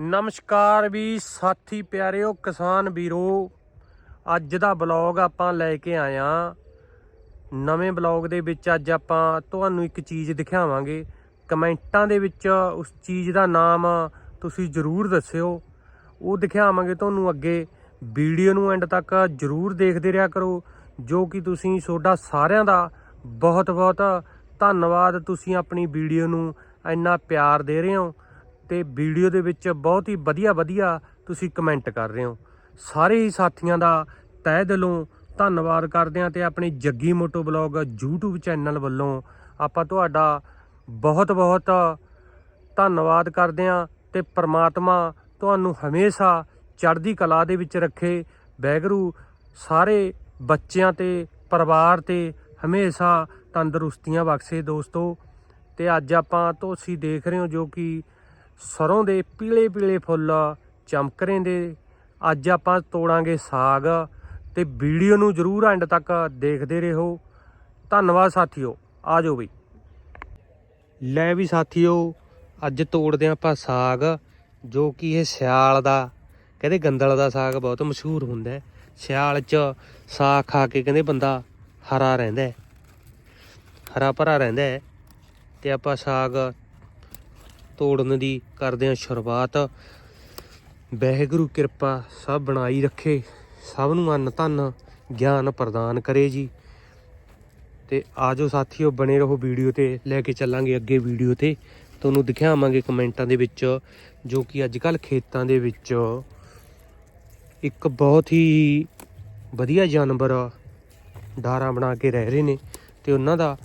ਨਮਸਕਾਰ ਵੀ ਸਾਥੀ ਪਿਆਰਿਓ, ਕਿਸਾਨ ਵੀਰੋ। ਅੱਜ ਦਾ ਬਲੌਗ ਆਪਾਂ ਲੈ ਕੇ ਆਇਆ ਨਵੇਂ ਬਲੌਗ ਦੇ ਵਿੱਚ ਅੱਜ ਆਪਾਂ ਤੁਹਾਨੂੰ ਇੱਕ ਚੀਜ਼ ਦਿਖਾਵਾਂਗੇ। ਕਮੈਂਟਾਂ ਦੇ ਵਿੱਚ ਉਸ ਚੀਜ਼ ਦਾ ਨਾਮ ਤੁਸੀਂ ਜਰੂਰ ਦੱਸਿਓ। ਉਹ ਦਿਖਾਵਾਂਗੇ ਤੁਹਾਨੂੰ ਅੱਗੇ। ਵੀਡੀਓ ਨੂੰ ਐਂਡ ਤੱਕ ਜਰੂਰ ਦੇਖਦੇ ਰਿਹਾ ਕਰੋ, ਜੋ ਕਿ ਤੁਸੀਂ ਤੁਹਾਡਾ ਸਾਰਿਆਂ ਦਾ ਬਹੁਤ ਬਹੁਤ ਧੰਨਵਾਦ। ਤੁਸੀਂ ਆਪਣੀ ਵੀਡੀਓ ਨੂੰ ਇੰਨਾ ਪਿਆਰ ਦੇ ਰਹੇ ਹੋ। ਤੇ ਵੀਡੀਓ ਦੇ ਵਿੱਚ ਬਹੁਤ ਹੀ ਵਧੀਆ ਵਧੀਆ ਤੁਸੀਂ ਕਮੈਂਟ ਕਰ ਰਹੇ ਹੋ। ਸਾਰੇ ਹੀ ਸਾਥੀਆਂ ਦਾ ਤਹਿ ਦਿਲੋਂ ਧੰਨਵਾਦ ਕਰਦੇ ਹਾਂ ਤੇ ਆਪਣੀ Jaggi moto blog YouTube channel ਵੱਲੋਂ ਆਪਾਂ ਤੁਹਾਡਾ ਬਹੁਤ ਬਹੁਤ ਧੰਨਵਾਦ ਕਰਦੇ ਹਾਂ ਤੇ ਪ੍ਰਮਾਤਮਾ ਤੁਹਾਨੂੰ ਹਮੇਸ਼ਾ ਚੜ੍ਹਦੀ ਕਲਾ ਦੇ ਵਿੱਚ ਰੱਖੇ। ਵੈਗਰੂ ਸਾਰੇ ਬੱਚਿਆਂ ਤੇ ਪਰਿਵਾਰ ਤੇ ਹਮੇਸ਼ਾ ਤੰਦਰੁਸਤੀਆਂ ਬਖਸ਼ੇ ਦੋਸਤੋ। ਤੇ ਅੱਜ ਆਪਾਂ ਤੁਸੀਂ ਦੇਖ ਰਹੇ ਹੋ ਜੋ ਕਿ ਸਰੋਂ ਦੇ ਪੀਲੇ ਪੀਲੇ ਫੁੱਲ ਚਮਕ ਰਹੇ ਨੇ ਅੱਜ ਆਪਾਂ ਤੋੜਾਂਗੇ ਸਾਗ ਤੇ ਵੀਡੀਓ ਨੂੰ ਜਰੂਰ ਐਂਡ ਤੱਕ ਦੇਖਦੇ ਰਹੋ। ਧੰਨਵਾਦ ਸਾਥੀਓ। ਆ ਜਾਓ ਬਈ। ਲੈ ਵੀ ਸਾਥੀਓ, ਅੱਜ ਤੋੜਦੇ ਹਾਂ ਆਪਾਂ ਸਾਗ, ਜੋ ਕਿ ਇਹ ਸਿਆਲ ਦਾ, ਕਹਿੰਦੇ ਗੰਦਲ ਦਾ ਸਾਗ ਬਹੁਤ ਮਸ਼ਹੂਰ ਹੁੰਦਾ ਹੈ। ਸਿਆਲ 'ਚ ਸਾਗ ਖਾ ਕੇ ਕਹਿੰਦੇ ਬੰਦਾ ਹਰਾ ਰਹਿੰਦਾ ਹੈ। ਹਰਾ ਭਰਾ ਰਹਿੰਦਾ ਹੈ। ਤੇ ਆਪਾਂ ਸਾਗ ਤੋੜਨ ਦੀ ਕਰਦੇ ਹਾਂ ਸ਼ੁਰੂਆਤ। ਵਾਹਿਗੁਰੂ ਕਿਰਪਾ ਸਭ ਬਣਾਈ ਰੱਖੇ, ਸਭ ਨੂੰ ਅੰਨ ਧਨ ਗਿਆਨ ਪ੍ਰਦਾਨ ਕਰੇ ਜੀ। ਤੇ ਆਜੋ ਸਾਥੀਓ ਬਣੇ ਰਹੋ ਵੀਡੀਓ ਤੇ, ਲੈ ਕੇ ਚੱਲਾਂਗੇ ਅੱਗੇ ਵੀਡੀਓ ਤੇ। ਤੁਹਾਨੂੰ ਦਿਖਾਵਾਂਗੇ ਕਮੈਂਟਾਂ ਦੇ ਵਿੱਚ, ਜੋ ਕਿ ਅੱਜ ਕੱਲ ਖੇਤਾਂ ਦੇ ਵਿੱਚ ਇੱਕ ਬਹੁਤ ਹੀ ਵਧੀਆ ਜਾਨਵਰ ਡਾਰਾਂ ਬਣਾ ਕੇ ਰਹਿ ਰਹੇ ਨੇ। ਤੇ ਉਹਨਾਂ ਦਾ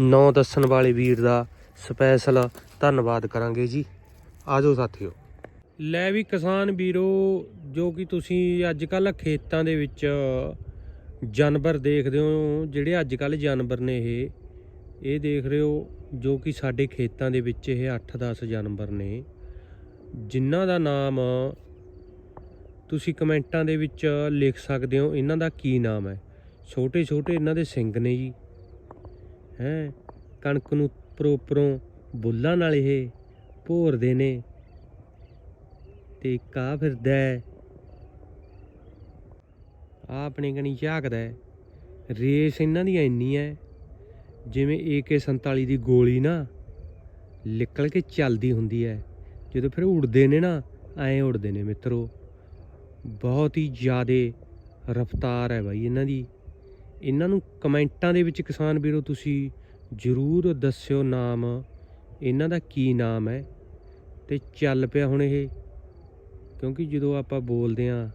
ਨਾਂ ਦੱਸਣ ਵਾਲੇ ਵੀਰ ਦਾ ਸਪੈਸ਼ਲ ਧੰਨਵਾਦ ਕਰਾਂਗੇ ਜੀ। ਆਜੋ ਸਾਥੀਓ। ਲੈ ਵੀ ਕਿਸਾਨ ਵੀਰੋ, ਜੋ ਕਿ ਤੁਸੀਂ ਅੱਜ ਕੱਲ ਖੇਤਾਂ ਦੇ ਵਿੱਚ ਜਾਨਵਰ ਦੇਖਦੇ ਹੋ, ਜਿਹੜੇ ਅੱਜ ਕੱਲ ਜਾਨਵਰ ਨੇ ਇਹ ਇਹ ਦੇਖ ਰਹੇ ਹੋ, ਜੋ ਕਿ ਸਾਡੇ ਖੇਤਾਂ ਦੇ ਵਿੱਚ ਇਹ 8-10 ਜਾਨਵਰ ਨੇ, ਜਿਨ੍ਹਾਂ ਦਾ ਨਾਮ ਤੁਸੀਂ ਕਮੈਂਟਾਂ ਦੇ ਵਿੱਚ ਲਿਖ ਸਕਦੇ ਹੋ। ਇਹਨਾਂ ਦਾ ਕੀ ਨਾਮ ਹੈ? ਛੋਟੇ ਛੋਟੇ ਇਹਨਾਂ ਦੇ ਸਿੰਘ ਨੇ ਜੀ। ਹੈ? ਕਣਕ ਨੂੰ ਪ੍ਰੋਪਰੋਂ ਬੁੱਲਾਂ ਨਾਲ ਇਹ ਭੋਰਦੇ ਨੇ ਤੇ ਕਾ ਫਿਰਦਾ ਹੈ ਆ ਆਪਣੇ ਕਣੀ ਝਾਕਦਾ ਰੇਸ ਇਹਨਾਂ ਦੀ ਇੰਨੀ ਹੈ ਜਿਵੇਂ AK47 ਦੀ ਗੋਲੀ ਨਾ ਨਿਕਲ ਕੇ ਚੱਲਦੀ ਹੁੰਦੀ ਹੈ ਜਦੋਂ ਫਿਰ ਉੜਦੇ ਨੇ ਨਾ, ਐਂ ਉੜਦੇ ਨੇ ਮਿੱਤਰੋ। ਬਹੁਤ ਹੀ ਜ਼ਿਆਦੇ ਰਫਤਾਰ ਹੈ ਬਾਈ ਇਹਨਾਂ ਦੀ। ਇਹਨਾਂ ਨੂੰ ਕਮੈਂਟਾਂ ਦੇ ਵਿੱਚ ਕਿਸਾਨ ਵੀਰੋ ਤੁਸੀਂ ਜਰੂਰ ਦੱਸਿਓ ਨਾਮ। ਇਹਨਾਂ ਦਾ ਕੀ ਨਾਮ ਹੈ? ਤੇ ਚੱਲ ਪਿਆ ਹੁਣ ਇਹ। ਕਿਉਂਕਿ ਜਦੋਂ ਆਪਾਂ ਬੋਲਦੇ ਆਂ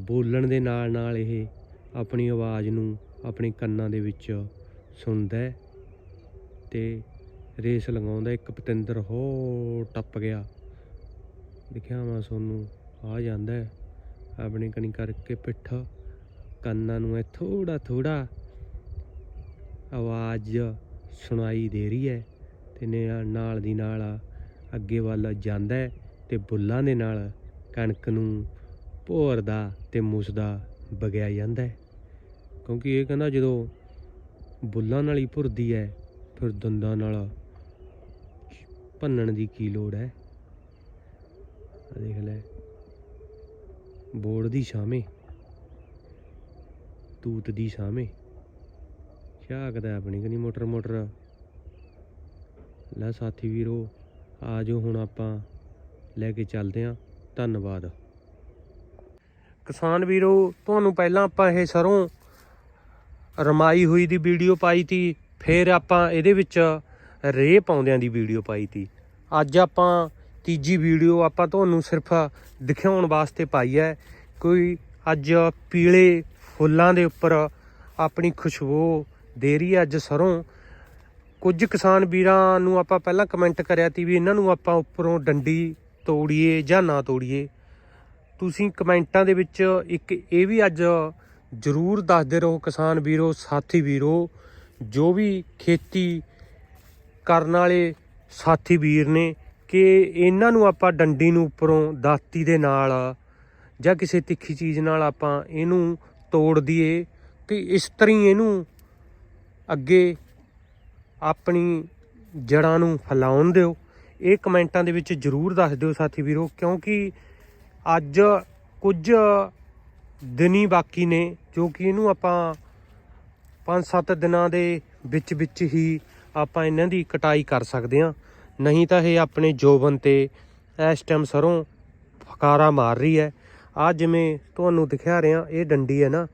ਬੋਲਣ ਦੇ ਨਾਲ ਨਾਲ ਇਹ ਆਪਣੀ ਆਵਾਜ਼ ਨੂੰ ਆਪਣੇ ਕੰਨਾਂ ਦੇ ਵਿੱਚ ਸੁਣਦਾ ਹੈ ਤੇ ਰੇਸ ਲਗਾਉਂਦਾ ਇੱਕ ਪਤਿੰਦਰ ਹੋ ਟੱਪ ਗਿਆ। ਦਿਖਾਵਾਂ ਤੁਹਾਨੂੰ, ਆ ਜਾਂਦਾ ਹੈ। ਆਪਣੀ ਕਣੀ ਕਰਕੇ ਪਿੱਠ ਕੰਨਾਂ ਨੂੰ ਇਹ ਥੋੜਾ ਥੋੜਾ ਆਵਾਜ਼ ਸੁਣਾਈ ਦੇ ਰਹੀ ਹੈ। ਤੇ ਨੇ- ਨਾਲ ਦੀ ਨਾਲ ਅੱਗੇ ਵੱਲ ਜਾਂਦਾ ਹੈ ਤੇ ਬੁੱਲਾਂ ਦੇ ਨਾਲ ਕਣਕ ਨੂੰ ਭੋਰਦਾ ਤੇ ਮੁਸਦਾ ਬਗਿਆ ਜਾਂਦਾ ਕਿਉਂਕਿ ਇਹ ਕਹਿੰਦਾ ਜਦੋਂ ਬੁੱਲਾਂ ਨਾਲ ਹੀ ਭੁਰਦੀ ਹੈ, ਫਿਰ ਦੰਦਾਂ ਨਾਲ ਭੰਨਣ ਦੀ ਕੀ ਲੋੜ ਹੈ? ਆ ਦੇਖ ਲੈ। ਬੋੜ ਦੀ ਛਾਵੇਂ। ਤੂਤ ਦੀ ਛਾਵੇਂ। ਝਾਕਦਾ ਆਪਣੀ ਕਿ ਨਹੀਂ? ਮੋਟਰ ਮੋਟਰ ਲੈ ਸਾਥੀ ਵੀਰੋ ਆ ਜਾਓ ਹੁਣ ਆਪਾਂ ਲੈ ਕੇ ਚੱਲਦੇ ਆਂ ਧੰਨਵਾਦ। ਕਿਸਾਨ ਵੀਰੋ, ਤੁਹਾਨੂੰ ਪਹਿਲਾਂ ਆਪਾਂ ਇਹ ਸਰੋਂ ਰਮਾਈ ਹੋਈ ਦੀ ਵੀਡੀਓ ਪਾਈ ਤੀ, ਫਿਰ ਆਪਾਂ ਇਹਦੇ ਵਿੱਚ ਰੇ ਪਾਉਂਦਿਆਂ ਦੀ ਵੀਡੀਓ ਪਾਈ ਤੀ। ਅੱਜ ਆਪਾਂ ਤੀਜੀ ਵੀਡੀਓ ਆਪਾਂ ਤੁਹਾਨੂੰ ਸਿਰਫ ਦਿਖਾਉਣ ਵਾਸਤੇ ਪਾਈ ਹੈ। ਕੋਈ ਅੱਜ ਪੀਲੇ ਫੁੱਲਾਂ ਦੇ ਉੱਪਰ ਆਪਣੀ ਖੁਸ਼ਬੂ ਦੇ ਰਹੀ ਹੈ ਅੱਜ ਸਰੋਂ। ਕੁਝ ਕਿਸਾਨ ਵੀਰਾਂ ਨੂੰ ਆਪਾਂ ਪਹਿਲਾਂ ਕਮੈਂਟ ਕਰਿਆ ਤੀ ਵੀ ਇਹਨਾਂ ਨੂੰ ਆਪਾਂ ਉੱਪਰੋਂ ਡੰਡੀ ਤੋੜੀਏ ਜਾਂ ਨਾ ਤੋੜੀਏ। ਤੁਸੀਂ ਕਮੈਂਟਾਂ ਦੇ ਵਿੱਚ ਇੱਕ ਇਹ ਵੀ ਅੱਜ ਜਰੂਰ ਦੱਸਦੇ ਰਹੋ ਕਿਸਾਨ ਵੀਰੋ, ਸਾਥੀ ਵੀਰੋ, ਜੋ ਵੀ ਖੇਤੀ ਕਰਨ ਵਾਲੇ ਸਾਥੀ ਵੀਰ ਨੇ ਕਿ ਇਹਨਾਂ ਨੂੰ ਆਪਾਂ ਡੰਡੀ ਨੂੰ ਉੱਪਰੋਂ ਦਾਤੀ ਦੇ ਨਾਲ ਜਾਂ ਕਿਸੇ ਤਿੱਖੀ ਚੀਜ਼ ਨਾਲ ਆਪਾਂ ਇਹਨੂੰ ਤੋੜ ਦਈਏ ਕਿ ਇਸ ਤਰ੍ਹਾਂ ਹੀ ਇਹਨੂੰ ਅੱਗੇ ਆਪਣੀ ਜੜਾਂ ਨੂੰ ਫੈਲਾਉਣ ਦਿਓ। ਇਹ ਕਮੈਂਟਾਂ ਦੇ ਵਿੱਚ ਜਰੂਰ ਦੱਸ ਦਿਓ ਸਾਥੀ ਵੀਰੋ, ਕਿਉਂਕਿ ਅੱਜ ਕੁਝ ਦਿਨੀ ਬਾਕੀ ਨੇ, ਜੋ ਕਿ ਇਹਨੂੰ ਆਪਾਂ 5-7 ਦਿਨਾਂ ਦੇ ਵਿੱਚ ਵਿੱਚ ਹੀ ਆਪਾਂ ਇਹਨਾਂ ਦੀ ਕਟਾਈ ਕਰ ਸਕਦੇ ਹਾਂ। ਨਹੀਂ ਤਾਂ ਇਹ ਆਪਣੇ ਜੋਬਨ ਤੇ ਇਸ ਟਾਈਮ ਸਰੋਂ ਫਕਾਰਾ ਮਾਰ ਰਹੀ ਹੈ। ਆ ਜਿਵੇਂ ਤੁਹਾਨੂੰ ਦਿਖਾ ਰਿਹਾ, ਇਹ ਡੰਡੀ ਹੈ ਨਾ।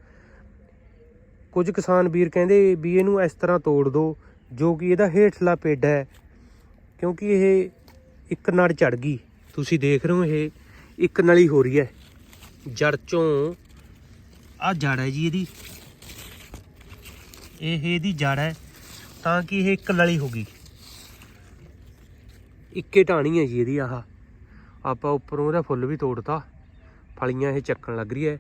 ਕੁਝ ਕਿਸਾਨ ਵੀਰ ਕਹਿੰਦੇ ਵੀ ਇਹਨੂੰ ਇਸ ਤਰ੍ਹਾਂ ਤੋੜ ਦਿਓ ਜੋ ਕਿ ਇਹਦਾ ਹੇਠਲਾ ਪੇਡਾ ਹੈ, ਕਿਉਂਕਿ ਇਹ ਇੱਕ ਨੜ ਚੜ ਗਈ। ਤੁਸੀਂ ਦੇਖ ਰਹੇ ਹੋ, ਇਹ ਇੱਕ ਨਲੀ ਹੋ ਰਹੀ ਹੈ। ਜੜ ਚੋਂ ਆ ਜੜ ਹੈ ਜੀ ਇਹਦੀ। ਇਹ ਇਹਦੀ ਜੜ ਹੈ, ਤਾਂ ਕਿ ਇਹ ਇੱਕ ਨਲੀ ਹੋ ਗਈ। ਇੱਕੇ ਟਾਣੀ ਹੈ ਜੀ ਇਹਦੀ ਆਹ। ਆਪਾਂ ਉੱਪਰੋਂ ਇਹਦਾ ਫੁੱਲ ਵੀ ਤੋੜਤਾ। ਫਲੀਆਂ ਇਹ ਚੱਕਣ ਲੱਗ ਰਹੀ ਹੈ।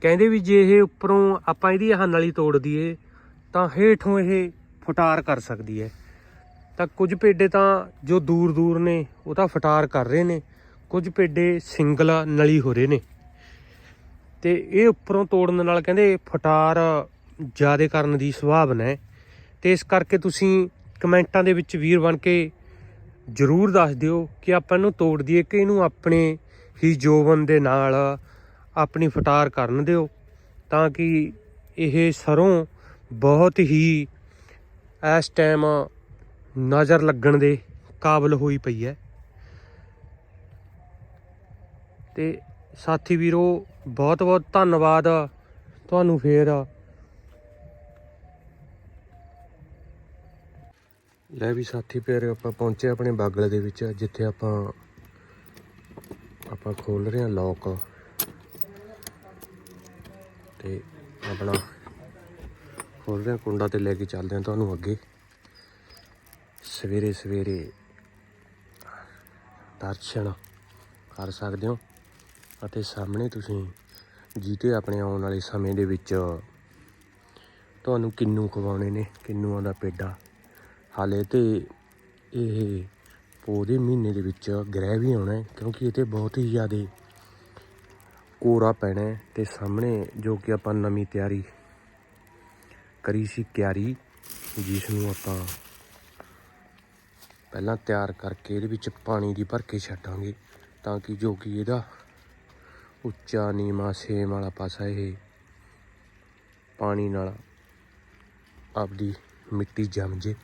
ਕਹਿੰਦੇ ਵੀ ਜੇ ਇਹ ਉੱਪਰੋਂ ਆਪਾਂ ਇਹਦੀ ਆਹ ਨਲੀ ਤੋੜ ਦਈਏ, ਤਾਂ ਹੇਠੋਂ ਇਹ ਫਟਾਰ ਕਰ ਸਕਦੀ ਹੈ। ਤਾਂ ਕੁਝ ਪੇਡੇ ਤਾਂ ਜੋ ਦੂਰ ਦੂਰ ਨੇ, ਉਹ ਤਾਂ ਫਟਾਰ ਕਰ ਰਹੇ ਨੇ। ਕੁਝ ਪੇਡੇ ਸਿੰਗਲ ਨਲੀ ਹੋ ਰਹੇ ਨੇ। ਤੇ ਇਹ ਉੱਪਰੋਂ ਤੋੜਨ ਨਾਲ ਕਹਿੰਦੇ ਫਟਾਰ ਜ਼ਿਆਦਾ ਕਰਨ ਦੀ ਸੁਭਾਵਨਾ ਹੈ। ਤੇ ਇਸ ਕਰਕੇ ਤੁਸੀਂ ਕਮੈਂਟਾਂ ਦੇ ਵਿੱਚ ਵੀਰ ਬਣ ਕੇ ਜਰੂਰ ਦੱਸ ਦਿਓ ਕਿ ਆਪਾਂ ਇਹਨੂੰ ਤੋੜ ਦਈਏ ਕਿ ਇਹਨੂੰ ਆਪਣੇ ਹੀ ਜੋਵਨ ਦੇ ਨਾਲ ਆਪਣੀ ਫਟਾਰ ਕਰਨ ਦਿਓ, ਤਾਂ ਕਿ ਇਹ ਸਰੋਂ ਬਹੁਤ ਹੀ ਇਸ ਟਾਈਮ ਨਜ਼ਰ ਲੱਗਣ ਦੇ ਕਾਬਲ ਹੋਈ ਪਈ ਹੈ। ਤੇ ਸਾਥੀ ਵੀਰੋ ਬਹੁਤ ਬਹੁਤ ਧੰਨਵਾਦ ਤੁਹਾਨੂੰ ਫੇਰ। ਲੈ ਵੀ ਸਾਥੀ ਪਿਆਰੇ ਆਪਾਂ ਪਹੁੰਚੇ ਆਪਣੇ ਬਾਗਲ ਦੇ ਵਿੱਚ, ਜਿੱਥੇ ਆਪਾਂ ਆਪਾਂ ਖੋਲ ਰਹੇ ਹਾਂ ਲੋਕ ਤੇ ਆਪਣਾ ਖੋਲ ਰਹੇ ਕੁੰਡਾ ਤੇ ਲੈ ਕੇ ਚੱਲਦੇ ਹਾਂ ਤੁਹਾਨੂੰ ਅੱਗੇ। ਸਵੇਰੇ ਸਵੇਰੇ ਦਰਸ਼ਨ ਕਰ ਸਕਦੇ ਹੋ ਅਤੇ ਸਾਹਮਣੇ ਤੁਸੀਂ ਜੀਤੇ ਆਪਣੇ ਆਉਣ ਵਾਲੇ ਸਮੇਂ ਦੇ ਵਿੱਚ ਤੁਹਾਨੂੰ ਕਿੰਨੂ ਖਵਾਉਣੇ ਨੇ, ਕਿੰਨੂਆਂ ਦਾ ਪੇਡਾ। ਹਾਲੇ ਤੇ ਇਹ ਪੌਦੇ ਮਹੀਨੇ ਦੇ ਵਿੱਚ ਗ੍ਰਹਿ ਵੀ ਆਉਣਾ ਕਿਉਂਕਿ ਇਹ ਤੇ ਬਹੁਤ ਹੀ ਜ਼ਿਆਦਾ ਕੋਰਾ ਪੈਣਾ ਹੈ ਤੇ ਸਾਹਮਣੇ ਜੋ ਕਿ ਆਪਾਂ ਨਵੀਂ ਤਿਆਰੀ ਕਰੀ ਸੀ ਕਿਆਰੀ ਜਿਸ ਨੂੰ ਆਪਾਂ ਪਹਿਲਾਂ ਤਿਆਰ ਕਰਕੇ ਇਹਦੇ ਵਿੱਚ ਪਾਣੀ ਦੀ ਭਰ ਕੇ ਛੱਡਾਂਗੇ, ਤਾਂ ਕਿ ਜੋ ਕਿ ਇਹਦਾ ਉੱਚਾ, ਨੀਵਾਂ, ਸੇਮ ਵਾਲਾ ਪਾਸਾ ਇਹ ਪਾਣੀ ਨਾਲ ਆਪਦੀ ਮਿੱਟੀ ਜੰਮ ਜੇ।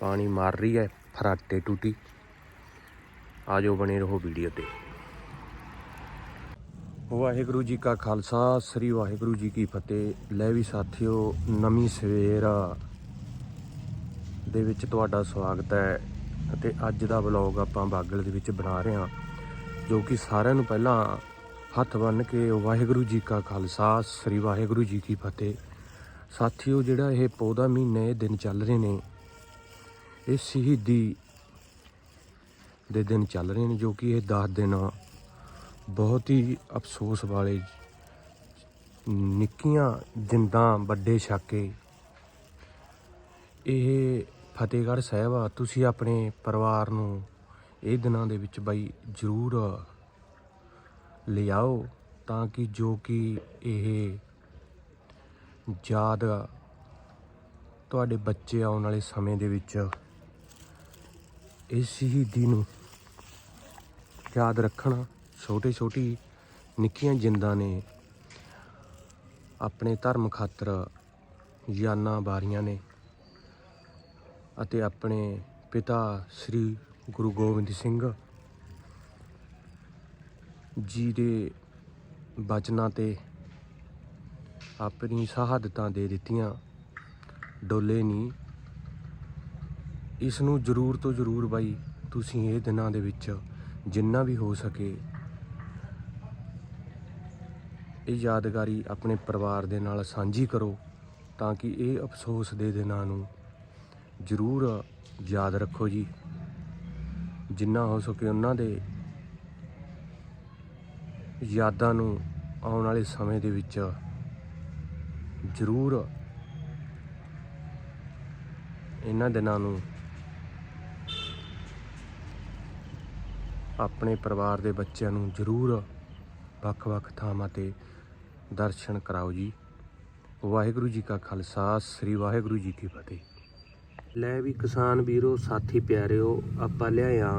ਪਾਣੀ ਮਾਰ ਰਹੀ ਹੈ, ਫਰਾਟੇ ਟੂਟੀ। ਆਜੋ ਬਣੇ ਰਹੋ ਵੀਡੀਓ ਤੇ। ਵਾਹਿਗੁਰੂ ਜੀ ਕਾ ਖਾਲਸਾ, ਸ੍ਰੀ ਵਾਹਿਗੁਰੂ ਜੀ ਕੀ ਫਤਿਹ। ਲੈ ਵੀ ਸਾਥੀਓ, ਨਵੀਂ ਸਵੇਰ ਦੇ ਵਿੱਚ ਤੁਹਾਡਾ ਸਵਾਗਤ ਹੈ ਅਤੇ ਅੱਜ ਦਾ ਵਲੌਗ ਆਪਾਂ ਬਾਗਲ ਦੇ ਵਿੱਚ ਬਣਾ ਰਹੇ ਹਾਂ, ਜੋ ਕਿ ਸਾਰਿਆਂ ਨੂੰ ਪਹਿਲਾਂ ਹੱਥ ਬੰਨ ਕੇ ਵਾਹਿਗੁਰੂ ਜੀ ਕਾ ਖਾਲਸਾ, ਸ੍ਰੀ ਵਾਹਿਗੁਰੂ ਜੀ ਕੀ ਫਤਿਹ। ਸਾਥੀਓ, ਜਿਹੜਾ ਇਹ ਪੌਦਾ ਮਹੀਨੇ ਦਿਨ ਚੱਲ ਰਹੇ ਨੇ, ਇਹ ਸ਼ਹੀਦੀ ਦੇ ਦਿਨ ਚੱਲ ਰਹੇ ਨੇ, ਜੋ ਕਿ ਇਹ 10 ਦਿਨ ਬਹੁਤ ਹੀ ਅਫਸੋਸ ਵਾਲੇ ਨਿੱਕੀਆਂ ਜਿੰਦਾਂ ਵੱਡੇ ਛਾਕੇ। ਇਹ ਫਤਿਹਗੜ੍ਹ ਸਾਹਿਬ ਆ, ਤੁਸੀਂ ਆਪਣੇ ਪਰਿਵਾਰ ਨੂੰ ਇਹ ਦਿਨਾਂ ਦੇ ਵਿੱਚ ਬਾਈ ਜ਼ਰੂਰ ਲਿਆਓ ਤਾਂ ਕਿ ਜੋ ਕਿ ਇਹ ਯਾਦ ਤੁਹਾਡੇ ਬੱਚੇ ਆਉਣ ਵਾਲੇ ਸਮੇਂ ਦੇ ਵਿੱਚ ਇਸ ਸ਼ਹੀਦੀ ਨੂੰ ਯਾਦ ਰੱਖਣਾ ਛੋਟੇ ਛੋਟੀ ਨਿੱਕੀਆਂ ਜਿੰਦਾਂ ਨੇ ਆਪਣੇ ਧਰਮ ਖਾਤਰ ਜਾਨਾਂ ਬਾਰੀਆਂ ਨੇ ਅਤੇ ਆਪਣੇ ਪਿਤਾ ਸ੍ਰੀ ਗੁਰੂ ਗੋਬਿੰਦ ਸਿੰਘ ਜੀ ਦੇ ਬਚਨਾਂ ਤੇ ਆਪਣੀ ਸ਼ਹਾਦਤਾਂ ਦੇ ਦਿੱਤੀਆਂ। ਡੋਲੇ ਨਹੀਂ ਇਸ ਨੂੰ ਜ਼ਰੂਰ ਤੋਂ ਜ਼ਰੂਰ ਬਾਈ, ਤੁਸੀਂ ਇਹ ਦਿਨਾਂ ਦੇ ਵਿੱਚ ਜਿੰਨਾ ਵੀ ਹੋ ਸਕੇ ਇਹ ਯਾਦਗਾਰੀ ਆਪਣੇ ਪਰਿਵਾਰ ਦੇ ਨਾਲ ਸਾਂਝੀ ਕਰੋ ਤਾਂ ਕਿ ਇਹ ਅਫਸੋਸ ਦੇ ਦਿਨਾਂ ਨੂੰ ਜ਼ਰੂਰ ਯਾਦ ਰੱਖੋ ਜੀ। ਜਿੰਨਾ ਹੋ ਸਕੇ ਉਹਨਾਂ ਦੇ ਯਾਦਾਂ ਨੂੰ ਆਉਣ ਵਾਲੇ ਸਮੇਂ ਦੇ ਵਿੱਚ ਜ਼ਰੂਰ ਇਹਨਾਂ ਦਿਨਾਂ ਨੂੰ ਆਪਣੇ ਪਰਿਵਾਰ ਦੇ ਬੱਚਿਆਂ ਨੂੰ ਜ਼ਰੂਰ ਵੱਖ-ਵੱਖ ਥਾਵਾਂ ਤੇ ਦਰਸ਼ਨ ਕਰਾਓ ਜੀ। ਵਾਹਿਗੁਰੂ ਜੀ ਕਾ ਖਾਲਸਾ, ਸ੍ਰੀ ਵਾਹਿਗੁਰੂ ਜੀ ਕੀ ਫਤਿਹ। ਲੈ ਵੀ ਕਿਸਾਨ ਵੀਰੋ, ਸਾਥੀ ਪਿਆਰਿਓ, ਆਪਾਂ ਲਿਆਇਆ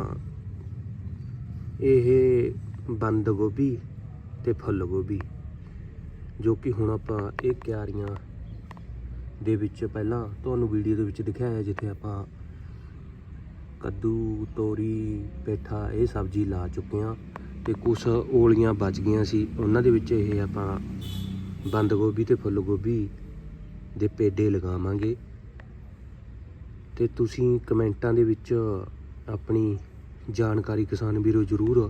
ਇਹ ਬੰਦ ਗੋਭੀ ਤੇ ਫੁੱਲ ਗੋਭੀ, ਜੋ ਕਿ ਹੁਣ ਆਪਾਂ ਇਹ ਕਿਆਰੀਆਂ ਦੇ ਵਿੱਚ ਪਹਿਲਾਂ ਤੁਹਾਨੂੰ ਵੀਡੀਓ ਦੇ ਵਿੱਚ ਦਿਖਾਇਆ, ਜਿੱਥੇ ਆਪਾਂ ਕੱਦੂ, ਤੋਰੀ, ਪੇਠਾ, ਇਹ ਸਬਜ਼ੀ ਲਾ ਚੁੱਕੇ ਹਾਂ ਤੇ ਕੁਝ ਓਲੀਆਂ ਬਚ ਗਈਆਂ ਸੀ। ਉਹਨਾਂ ਦੇ ਵਿੱਚ ਇਹ ਆਪਾਂ ਬੰਦ ਗੋਭੀ ਤੇ ਫੁੱਲ ਗੋਭੀ ਦੇ ਪੇਡੇ ਲਗਾਵਾਂਗੇ। ਤੇ ਤੁਸੀਂ ਕਮੈਂਟਾਂ ਦੇ ਵਿੱਚ ਆਪਣੀ ਜਾਣਕਾਰੀ ਕਿਸਾਨ ਵੀਰੋ ਜ਼ਰੂਰ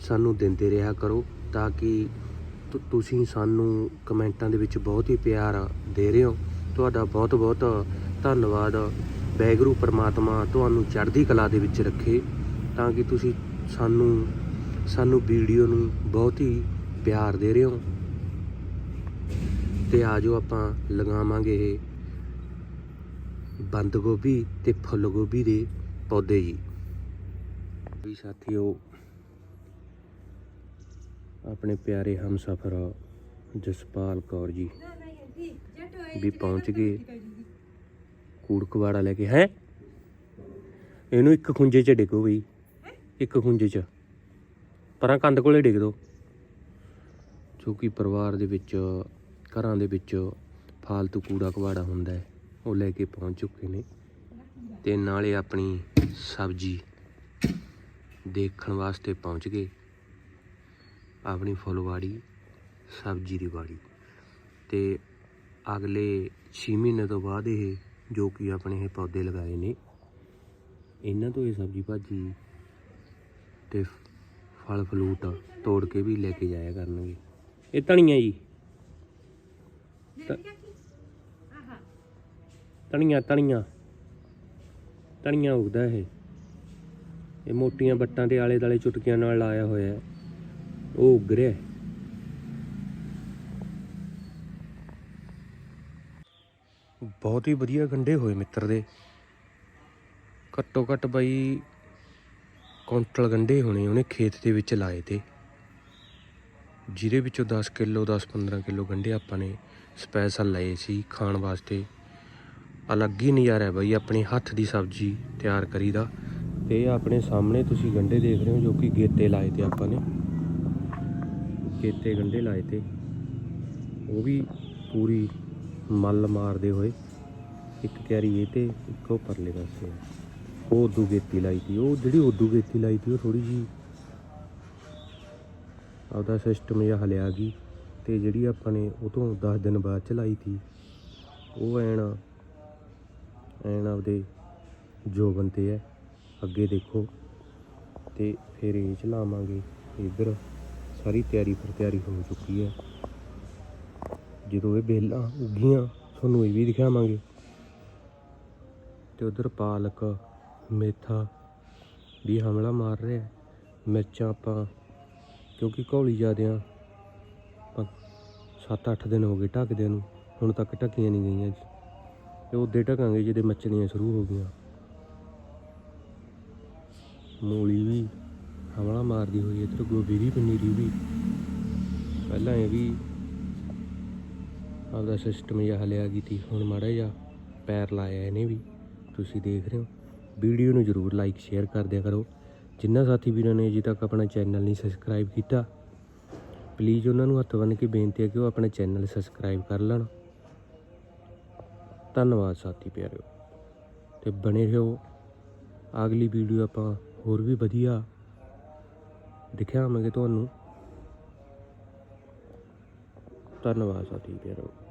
ਸਾਨੂੰ ਦਿੰਦੇ ਰਿਹਾ ਕਰੋ ਤਾਂ ਕਿ ਤੁਸੀਂ ਸਾਨੂੰ ਕਮੈਂਟਾਂ ਦੇ ਵਿੱਚ ਬਹੁਤ ਹੀ ਪਿਆਰ ਦੇ ਰਹੇ ਹੋ। ਤੁਹਾਡਾ ਬਹੁਤ ਬਹੁਤ ਧੰਨਵਾਦ। ਵੈਗਰੂ ਪਰਮਾਤਮਾ ਤੁਹਾਨੂੰ ਚੜ੍ਹਦੀ ਕਲਾ ਦੇ ਵਿੱਚ ਰੱਖੇ ਤਾਂ ਕਿ ਤੁਸੀਂ ਸਾਨੂੰ ਸਾਨੂੰ ਵੀਡੀਓ ਨੂੰ ਬਹੁਤ ਹੀ ਪਿਆਰ ਦੇ ਰਹੇ ਹੋ। ਤੇ ਆਜੋ ਆਪਾਂ ਲਗਾਵਾਂਗੇ ਇਹ ਬੰਦ ਗੋਭੀ ਤੇ ਫੁੱਲ ਗੋਭੀ ਦੇ ਪੌਦੇ ਜੀ। ਵੀ ਸਾਥੀਓ, ਆਪਣੇ ਪਿਆਰੇ ਹਮਸਫਰ ਜਸਪਾਲ ਕੌਰ ਜੀ ਵੀ ਪਹੁੰਚ ਗਏ। ਕੂੜਕਵਾੜਾ ਲੈ ਕੇ, ਹੈ? ਇਹਨੂੰ ਇੱਕ ਖੁੰਝੇ 'ਚ ਡਿੱਗੋ ਬਈ। ਇੱਕ ਖੁੰਝੇ 'ਚ। ਪਰਾਂ ਕੰਧ ਕੋਲੇ ਡਿੱਗ ਦੋ। ਜੋ ਕਿ ਪਰਿਵਾਰ ਦੇ ਵਿੱਚ, ਘਰਾਂ ਦੇ ਵਿੱਚ ਫਾਲਤੂ ਕੂੜਾ ਕਵਾੜਾ ਹੁੰਦਾ ਹੈ। ਉਹ ਲੈ ਕੇ ਪਹੁੰਚ ਚੁੱਕੇ ਨੇ ਤੇ ਨਾਲੇ ਆਪਣੀ ਸਬਜ਼ੀ ਦੇਖਣ ਵਾਸਤੇ ਪਹੁੰਚ ਗਏ। ਆਪਣੀ ਫੁੱਲਵਾੜੀ ਸਬਜ਼ੀ ਦੀ ਵਾੜੀ। ਤੇ ਅਗਲੇ 6 ਮਹੀਨੇ ਤੋਂ ਬਾਅਦ ਇਹ, ਜੋ ਕਿ ਆਪਣੇ ਇਹ ਪੌਦੇ ਲਗਾਏ ਨੇ, ਇਹਨਾਂ ਤੋਂ ਇਹ ਸਬਜ਼ੀ ਭਾਜੀ ਤੇ ਫਲ ਫਲੂਟ ਤੋੜ ਕੇ ਵੀ ਲੈ ਕੇ ਜਾਇਆ ਕਰਨਗੇ। ਇਹ ਧਣੀਆਂ ਜੀ। ਧਣੀਆਂ ਧਣੀਆਂ ਧਣੀਆਂ ਉਗਦਾ ਇਹ। ਇਹ ਮੋਟੀਆਂ ਬੱਟਾਂ ਦੇ ਆਲੇ ਦਾਲੇ ਚੁਟਕੀਆਂ ਨਾਲ ਲਾਇਆ ਹੋਇਆ ਹੈ। ਉਹ ਉੱਗ ਰਿਹਾ ਬਹੁਤ ਹੀ ਵਧੀਆ ਗੰਡੇ ਹੋਏ ਮਿੱਤਰ ਦੇ। ਘੱਟੋ ਘੱਟ ਬਾਈ ਕੁਇੰਟਲ ਗੰਡੇ ਹੋਣੇ ਉਹਨੇ ਖੇਤ ਦੇ ਵਿੱਚ ਲਾਏ ਤੇ। ਜਿਹਦੇ ਵਿੱਚੋਂ 10 ਕਿਲੋ 10-15 ਕਿਲੋ ਗੰਡੇ ਆਪਾਂ ਨੇ ਸਪੈਸ਼ਲ ਲਏ ਸੀ ਖਾਣ ਵਾਸਤੇ। ਅਲੱਗ ਹੀ ਨਜ਼ਾਰਾ ਹੈ ਬਾਈ ਆਪਣੇ ਹੱਥ ਦੀ ਸਬਜ਼ੀ ਤਿਆਰ ਕਰੀਦਾ ਤੇ ਇਹ ਆਪਣੇ ਸਾਹਮਣੇ ਤੁਸੀਂ ਗੰਡੇ ਦੇਖ ਰਹੇ ਹੋ ਜੋ ਕਿ ਗੇਤੇ ਲਾਏ ਤੇ ਆਪਾਂ ਨੇ। ਗੇਤੇ ਗੰਡੇ ਲਾਏ ਤੇ। ਉਹ ਵੀ ਪੂਰੀ ਮੱਲ ਮਾਰਦੇ ਹੋਏ ਇੱਕ ਕਿਆਰੀ ਇਹ ਤੇ ਇੱਕ ਉਹ ਪਰਲੇ ਪਾਸੇ ਉਹ ਉਦੋਂ ਗੇਤੀ ਲਾਈ ਤੀ, ਉਹ ਜਿਹੜੀ ਉਦੋਂ ਗੇਤੀ ਲਾਈ ਤੀ ਉਹ ਥੋੜੀ ਜੀ ਆਪਦਾ ਸਿਸਟਮ ਜਿਹਾ ਹਲਿਆ ਗਈ ਤੇ ਜਿਹੜੀ ਆਪਾਂ ਨੇ ਉਹ ਤੋਂ 10 ਦਿਨ ਬਾਅਦ ਚਲਾਈ ਤੀ, ਉਹ ਐਨ ਐਨ ਆਪਦੇ ਜੋ ਬੰਦੇ ਹੈ, ਅੱਗੇ ਦੇਖੋ ਤੇ ਫਿਰ ਇਹ ਚਲਾਵਾਂਗੇ, ਇੱਧਰ ਸਾਰੀ ਤਿਆਰੀ ਪਰ ਤਿਆਰੀ ਹੋ ਚੁੱਕੀ ਹੈ। ਜਦੋਂ ਇਹ ਬੇਲਾਂ ਉੱਗੀਆਂ, ਤੁਹਾਨੂੰ ਇਹ ਵੀ ਦਿਖਾਵਾਂਗੇ। ਤੇ ਉਧਰ ਪਾਲਕ ਮੇਥਾ ਵੀ ਹਮਲਾ ਮਾਰ ਰਿਹਾ ਹੈ। ਮਿਰਚਾਂ ਆਪਾਂ, ਕਿਉਂਕਿ ਘੋਲੀ ਜ਼ਿਆਦੇ ਆ। 7-8 ਦਿਨ ਹੋ ਗਏ ਢੱਕਦਿਆਂ ਨੂੰ, ਹੁਣ ਤੱਕ ਢੱਕੀਆਂ ਨਹੀਂ ਗਈਆਂ ਜੀ। ਤੇ ਉਹਦੇ ਢਕਾਂਗੇ ਜਿਹਦੇ ਮੱਛਲੀਆਂ ਸ਼ੁਰੂ ਹੋ ਗਈਆਂ। ਮੂਲੀ ਵੀ ਹਮਲਾ ਮਾਰਦੀ ਹੋਈ ਇੱਧਰ ਗੋਭੀ ਦੀ ਪਨੀਰੀ ਵੀ। ਪਹਿਲਾਂ ਇਹ ਵੀ ਆਪਦਾ ਸਿਸਟਮ ਜਿਹਾ ਹਲਿਆ ਗਈ ਤੀ ਹੁਣ ਮਾੜਾ ਜਿਹਾ ਪੈਰ ਲਾਇਆ ਇਹਨੇ ਵੀ। ਤੁਸੀਂ ਦੇਖ ਰਹੇ ਹੋ। ਵੀਡੀਓ ਨੂੰ ਜਰੂਰ ਲਾਈਕ, ਸ਼ੇਅਰ ਕਰ ਦਿਆ ਕਰੋ। ਜਿਨ੍ਹਾਂ ਸਾਥੀ ਵੀਰਾਂ ਨੇ ਅਜੇ ਤੱਕ ਆਪਣਾ ਚੈਨਲ ਨਹੀਂ ਸਬਸਕ੍ਰਾਈਬ ਕੀਤਾ ਪਲੀਜ਼ ਉਹਨਾਂ ਨੂੰ ਹੱਥ ਬੰਨ੍ਹ ਕੇ ਬੇਨਤੀ ਹੈ ਕਿ ਉਹ ਆਪਣਾ ਚੈਨਲ ਸਬਸਕ੍ਰਾਈਬ ਕਰ ਲੈਣ। ਧੰਨਵਾਦ ਸਾਥੀ ਪਿਆਰਿਓ। ਤੇ ਬਣੇ ਰਹੋ। ਅਗਲੀ ਵੀਡੀਓ ਆਪਾਂ ਹੋਰ ਵੀ ਵਧੀਆ ਦਿਖਾਵਾਂਗੇ ਤੁਹਾਨੂੰ। ਧੰਨਵਾਦ ਸਾਥੀ ਪਿਆਰਿਓ।